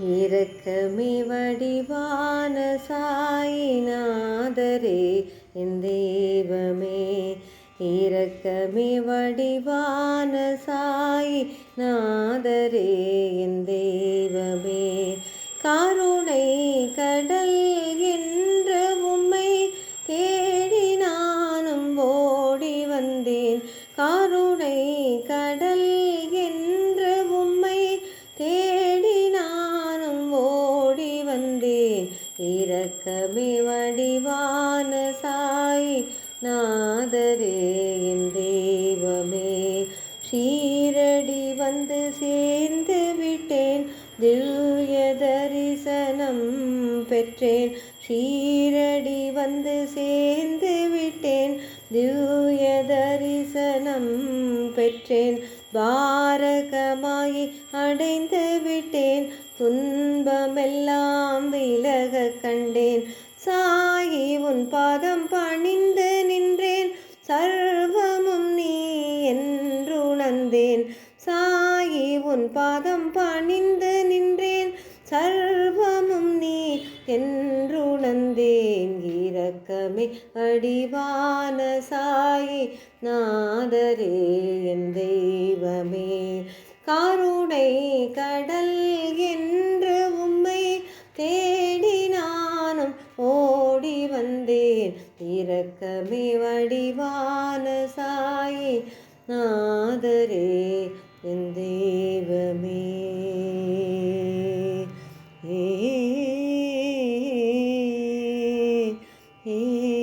இரக்கமே வடிவான சாயிநாதரே என் தெய்வமே. இரக்கமே வடிவான சாயி நாதரே என் தெய்வமே. கருணை கடல் என்ற உம்மை தேடி நானும் ஓடி வந்தேன். கருணை கடல் இரக்கமே வடிவான சாய் நாதரே என் தெய்வமே. ஷீரடி வந்து சேர்ந்து விட்டேன் திவ்ய பெற்றேன். ஷீரடி வந்து சேர்ந்து விட்டேன். திவ்ய தரிசனம் பெற்றேன். பாரகமாயி அடைந்து விட்டேன். துன்பமெல்லாம் விலக கண்டேன். சாயி உன் பாதம் பணிந்து நின்றேன். சர்வமும் நீ என்றுணர்ந்தேன். சாயி உன் பாதம் பணிந்து நாதமே அடிவான சாயி நாதரே என் தெய்வமே. காருடை கடல் என்று உம்மை தேடி நானும் ஓடி வந்தேன். இரக்கமே வடிவான சாயி நாதரே என் தெய்வமே. ஏ Yeah.